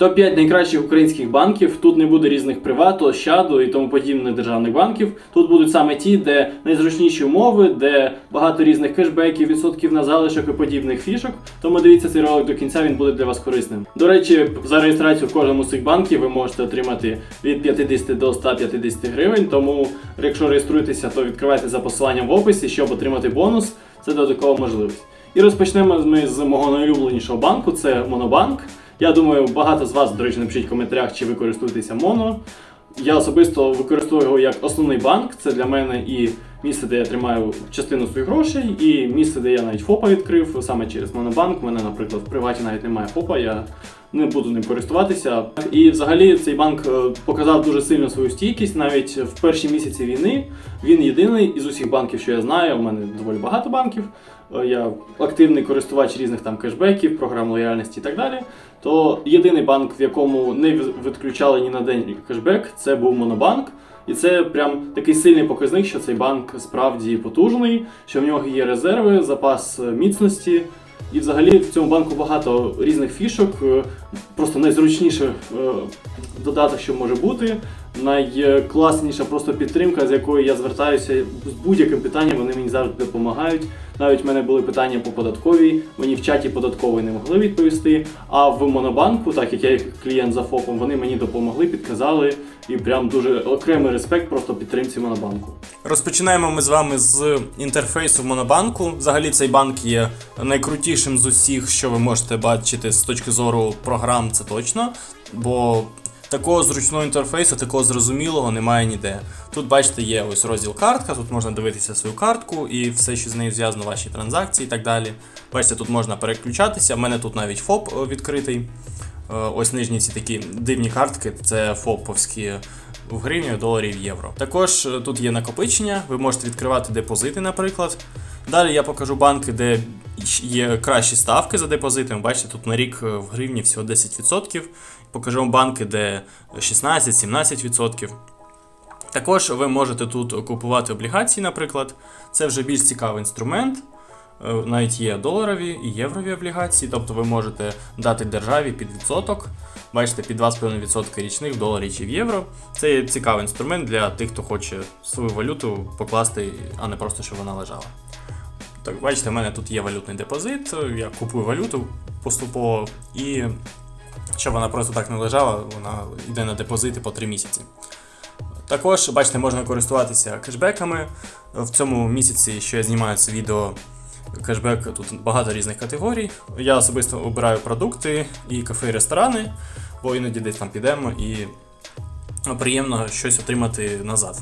Топ-5 найкращих українських банків. Тут не буде різних привату, ощаду і тому подібних державних банків. Тут будуть саме ті, де найзручніші умови, де багато різних кешбеків, відсотків на залишок і подібних фішок. Тому дивіться цей ролик до кінця, він буде для вас корисним. До речі, за реєстрацію в кожному з цих банків ви можете отримати від 50 до 150 гривень. Тому, якщо реєструєтеся, то відкривайте за посиланням в описі, щоб отримати бонус. Це додаткова можливість. І розпочнемо ми з мого найулюбленішого банку, це Монобанк. Я думаю, багато з вас, до речі, напишіть в коментарях, чи ви користуєтеся Моно. Я особисто використовую його як основний банк. Це для мене і місце, де я тримаю частину своїх грошей, і місце, де я навіть ФОПа відкрив саме через Монобанк. У мене, наприклад, в приваті навіть немає ФОПа, я не буду ним користуватися. І взагалі цей банк е, показав дуже сильно свою стійкість. Навіть в перші місяці війни він єдиний із усіх банків, що я знаю. У мене доволі багато банків. Е, Я активний користувач різних там кешбеків, програм лояльності і так далі. То єдиний банк, в якому не відключали ні на день кешбек, це був Монобанк. І це прям такий сильний показник, що цей банк справді потужний, що в нього є резерви, запас е, міцності. І взагалі в цьому банку багато різних фішок. е, Просто найзручніший е, додаток, що може бути. Найкласніша просто підтримка, з якою я звертаюся з будь-яким питанням, вони мені завжди допомагають. Навіть в мене були питання по податковій, мені в чаті податкової не могли відповісти. А в Монобанку, так як я як клієнт за ФОПом, вони мені допомогли, підказали. І прям дуже окремий респект просто підтримці Монобанку. Розпочинаємо ми з вами з інтерфейсу Монобанку. Взагалі цей банк є найкрутішим з усіх, що ви можете бачити з точки зору програм, це точно. Бо такого зручного інтерфейсу, такого зрозумілого немає ніде. Тут, бачите, є ось розділ картка, тут можна дивитися свою картку і все, що з нею зв'язано, ваші транзакції і так далі. Бачите, тут можна переключатися. У мене тут навіть ФОП е, відкритий. Е, Ось нижні ці такі дивні картки, це ФОПовські в гривні, доларів, євро. Також е, тут є накопичення, ви можете відкривати депозити, наприклад. Далі я покажу банки, де є кращі ставки за депозитами. Бачите, тут на рік е, в гривні всього 10%. Покажу банки, де 16-17%. Також ви можете тут купувати облігації, наприклад. Це вже більш цікавий інструмент. Е, Навіть є доларові і єврові облігації, тобто ви можете дати державі під відсоток. Бачите, під 2,5% річних в доларі чи в євро. Це є цікавий інструмент для тих, хто хоче свою валюту покласти, а не просто щоб вона лежала. Так, бачите, в мене тут є валютний депозит, я купую валюту поступово, і щоб вона просто так не лежала, вона йде на депозити по 3 місяці. Також, бачите, можна користуватися кешбеками. В цьому місяці, що я знімаю це відео, кешбек тут багато різних категорій. Я особисто обираю продукти і кафе, і ресторани, бо іноді десь там підемо і приємно щось отримати назад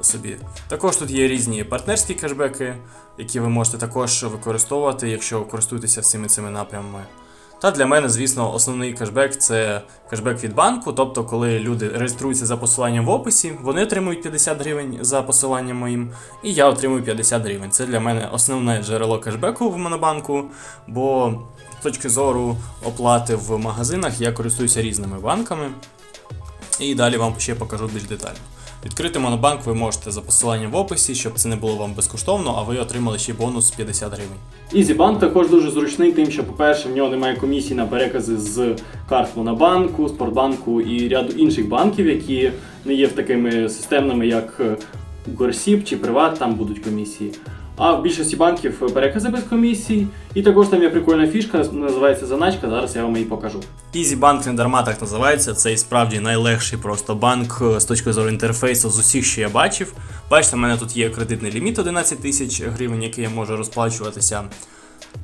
собі. Також тут є різні партнерські кешбеки, які ви можете також використовувати, якщо користуєтеся всіми цими напрямами. Та для мене, звісно, основний кешбек це кешбек від банку. Тобто, коли люди реєструються за посиланням в описі, вони отримують 50 гривень за посиланням моїм, і я отримую 50 гривень. Це для мене основне джерело кешбеку в монобанку, бо з точки зору оплати в магазинах я користуюся різними банками. І далі вам ще покажу більш детально. Відкрити монобанк ви можете за посиланням в описі, щоб це не було вам безкоштовно, а ви отримали ще бонус 50 гривень. Ізібанк також дуже зручний, тим, що, по-перше, в нього немає комісії на перекази з карт Монобанку, Спортбанку і ряду інших банків, які не є такими системними, як Горсіп чи Приват, там будуть комісії. А в більшості банків перекази без комісій. І також там є прикольна фішка, називається заначка. Зараз я вам її покажу. EasyBank не дарма так називається. Це і справді найлегший просто банк е, з точки зору інтерфейсу з усіх, що я бачив. Бачите, в мене тут є кредитний ліміт 11 тисяч гривень, який я можу розплачуватися.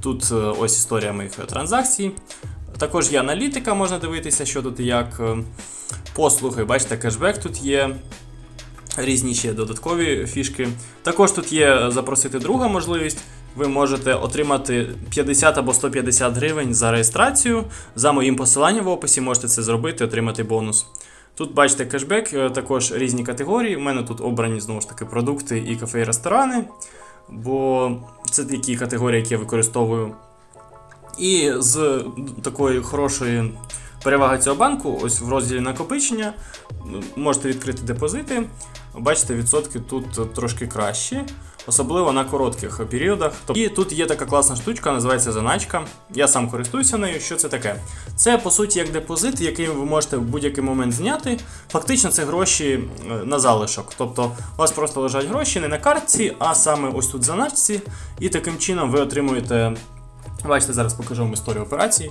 Тут е, ось історія моїх е, транзакцій. Також є аналітика, можна дивитися, що тут і як. Е, Послуги, бачите, кешбек тут є. Різні ще додаткові фішки. Також тут є запросити друга можливість. Ви можете отримати 50 або 150 гривень за реєстрацію. За моїм посиланням в описі можете це зробити, отримати бонус. Тут бачите кешбек, е, також різні категорії. У мене тут обрані знову ж таки продукти і кафе і ресторани, бо це такі категорії, які я використовую. І з такої хорошої переваги цього банку, ось в розділі накопичення, можете відкрити депозити. Бачите, відсотки тут трошки кращі. особливо на коротких періодах. І тут є така класна штучка, називається заначка. Я сам користуюся нею. Що це таке? Це по суті як депозит, який ви можете в будь-який момент зняти. Фактично, це гроші е, на залишок. Тобто у вас просто лежать гроші не на картці, а саме ось тут заначці. І таким чином ви отримуєте. Бачите, зараз покажу вам історію операції.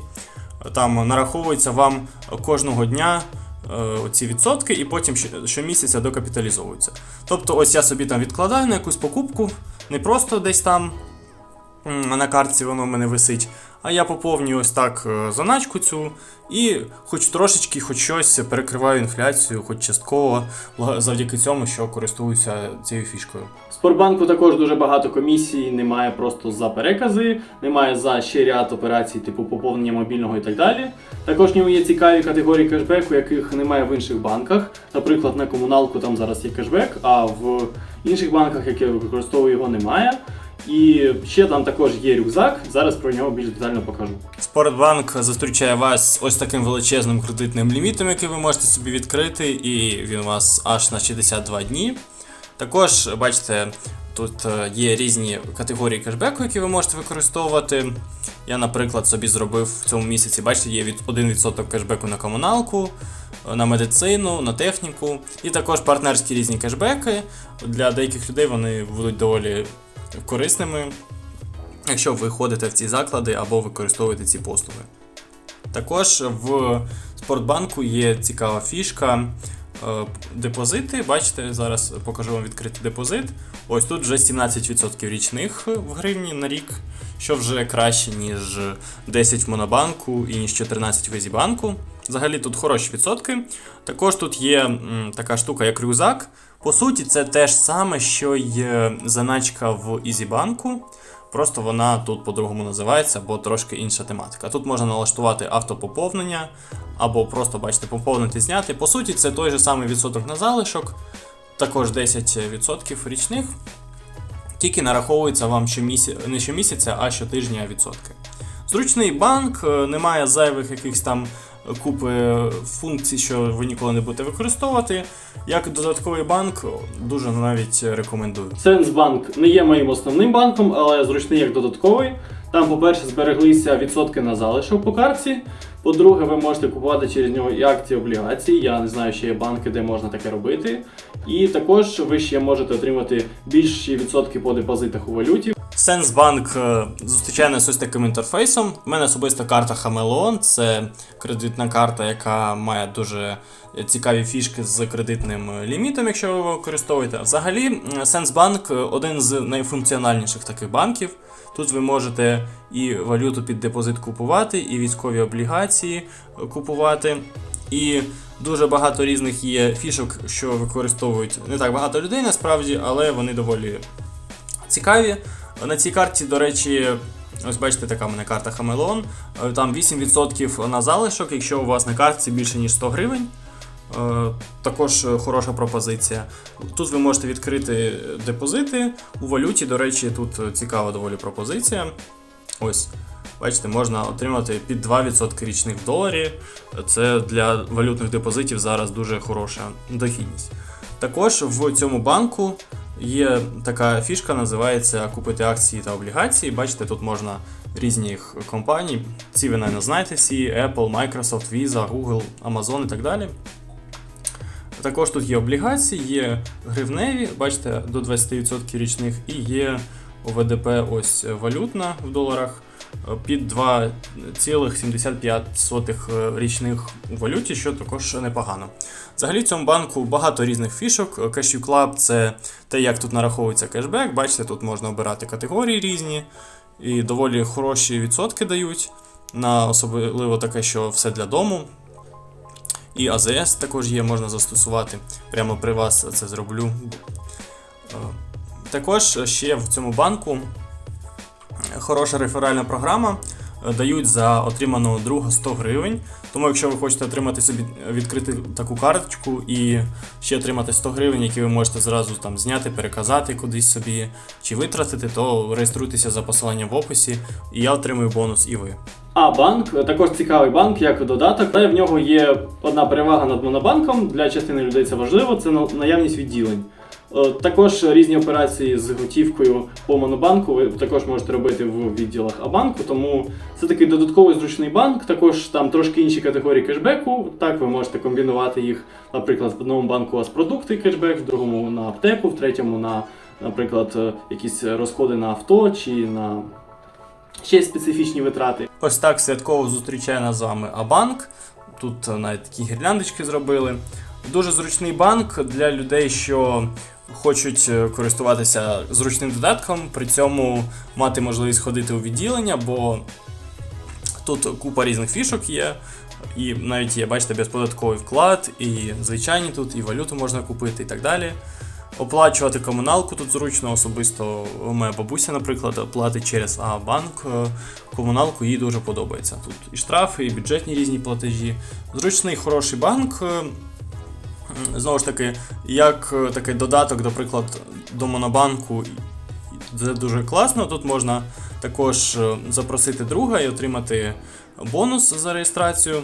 Там нараховується вам кожного дня е, ці відсотки, і потім щомісяця докапіталізовуються. Тобто, ось я собі там відкладаю на якусь покупку, не просто десь там на картці воно в мене висить, а я поповнюю ось так е, заначку цю і хоч трошечки, хоч щось перекриваю інфляцію, хоч частково, завдяки цьому, що користуюся цією фішкою. Спортбанку також дуже багато комісій, немає просто за перекази, немає за ще ряд операцій, типу поповнення мобільного і так далі. Також в ньому є цікаві категорії кешбеку, яких немає в інших банках. Наприклад, на комуналку там зараз є кешбек, а в інших банках, які я використовую, його немає. І ще там також є рюкзак. Зараз про нього більш детально покажу. Спортбанк зустрічає вас ось таким величезним кредитним лімітом, який ви можете собі відкрити, і він у вас аж на 62 дні. Також, бачите, тут е, є різні категорії кешбеку, які ви можете використовувати. Я, наприклад, собі зробив в цьому місяці, бачите, є від 1% кешбеку на комуналку, е, на медицину, на техніку, і також партнерські різні кешбеки. Для деяких людей вони будуть доволі корисними якщо ви ходите в ці заклади або використовуєте ці послуги. Також в Спортбанку є цікава фішка. Е, Депозити, бачите, зараз покажу вам відкритий депозит. Ось тут вже 17% річних в гривні на рік, що вже краще, ніж 10 в Монобанку і ніж 14 в Езібанку. Взагалі тут хороші відсотки. Також тут є м, така штука, як рюкзак. По суті, це те ж саме, що й е, заначка в Ізібанку. Просто вона тут по-другому називається, бо трошки інша тематика. Тут можна налаштувати автопоповнення, або просто, бачите, поповнити, зняти. По суті, це той же самий відсоток на залишок, також 10% річних. Тільки нараховується вам щомісяця, не щомісяця, а щотижня відсотки. Зручний банк, е, немає зайвих якихось там купи функцій, що ви ніколи не будете використовувати. Як додатковий банк, дуже навіть рекомендую. Сенсбанк не є моїм основним банком, але зручний як додатковий. Там, по-перше, збереглися відсотки на залишок по картці. По-друге, ви можете купувати через нього і акції облігації. Я не знаю, ще є банки, де можна таке робити. І також ви ще можете отримати більші відсотки по депозитах у валюті. Сенсбанк е, зустрічає нас ось таким інтерфейсом. У мене особиста карта Хамелеон. Це кредитна карта, яка має дуже цікаві фішки з кредитним лімітом, якщо ви його використовуєте. Взагалі, Сенсбанк один з найфункціональніших таких банків. Тут ви можете і валюту під депозит купувати, і військові облігації е, купувати. І дуже багато різних є фішок, що використовують не так багато людей насправді, але вони доволі цікаві. На цій карті, до речі, ось бачите, така в мене карта Хамелеон. Е, Там 8% на залишок, якщо у вас на картці більше ніж 100 гривень. Е, Також хороша пропозиція. Тут ви можете відкрити депозити у валюті. До речі, тут цікава доволі пропозиція. Ось, бачите, можна отримати під 2% річних в доларі. Це для валютних депозитів зараз дуже хороша дохідність. Також в цьому банку є така фішка, називається купити акції та облігації. Бачите, тут можна різних компаній. Ці ви, навіть, знаєте, всі Apple, Microsoft, Visa, Google, Amazon і так далі. Також тут є облігації, є гривневі, бачите, до 20% річних, і є ОВДП ось валютна в доларах під 2,75 річних у валюті, що також непогано. Взагалі в цьому банку багато різних фішок. Cashew Club – це те, як тут нараховується кешбек. Бачите, тут можна обирати категорії різні і доволі хороші відсотки дають. На особливо таке, що все для дому. І АЗС також є, можна застосувати. Прямо при вас це зроблю. Е, Також ще в цьому банку хороша реферальна програма. Е, Дають за отриманого друга 100 гривень. Тому, якщо ви хочете отримати собі відкрити таку карточку і ще отримати 100 гривень, які ви можете зразу там зняти, переказати кудись собі чи витратити, то реєструйтеся за посиланням в описі, і я отримую бонус, і ви. А банк е, також цікавий банк, як додаток, але в нього є одна перевага над монобанком. Для частини людей це важливо, це на- наявність відділень. Е, Також різні операції з готівкою по монобанку ви також можете робити в відділах Абанку, тому це такий додатковий зручний банк. Також там трошки інші категорії кешбеку. Так, ви можете комбінувати їх, наприклад, в одному банку у вас продукти кешбек, в другому на аптеку, в третьому на, наприклад, е, якісь розходи на авто чи на ще специфічні витрати. Ось так святково зустрічає нас з вами Абанк. Тут е, навіть такі гірляндочки зробили. Дуже зручний банк для людей, що хочуть е, користуватися зручним додатком, при цьому мати можливість ходити у відділення, бо тут купа різних фішок є. І навіть є, бачите, безподатковий вклад, і звичайні тут, і валюту можна купити, і так далі. Оплачувати комуналку тут зручно, особисто моя бабуся, наприклад, платить через А-банк е, комуналку, їй дуже подобається. Тут і штрафи, і бюджетні різні платежі. Зручний хороший банк. Знову ж таки, як е, такий додаток, наприклад, до Монобанку, це дуже класно. Тут можна також е, запросити друга і отримати бонус за реєстрацію.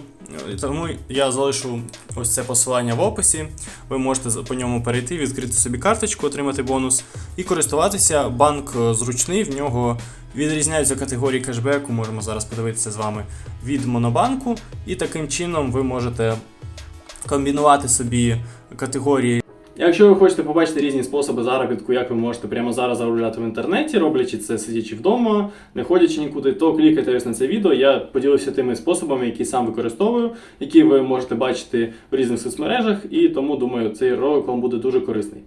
Е, Тому я залишу ось це посилання в описі. Ви можете по ньому перейти, відкрити собі карточку, отримати бонус і користуватися. Банк зручний, в нього відрізняються категорії кешбеку. Можемо зараз подивитися з вами від монобанку. І таким чином ви можете комбінувати собі категорії Якщо ви хочете побачити різні способи заробітку, як ви можете прямо зараз заробляти в інтернеті, роблячи це сидячи вдома, не ходячи нікуди, то клікайте ось на це відео. Я поділився тими способами, які сам використовую, які ви можете бачити в різних соцмережах, і тому думаю, цей ролик вам буде дуже корисний.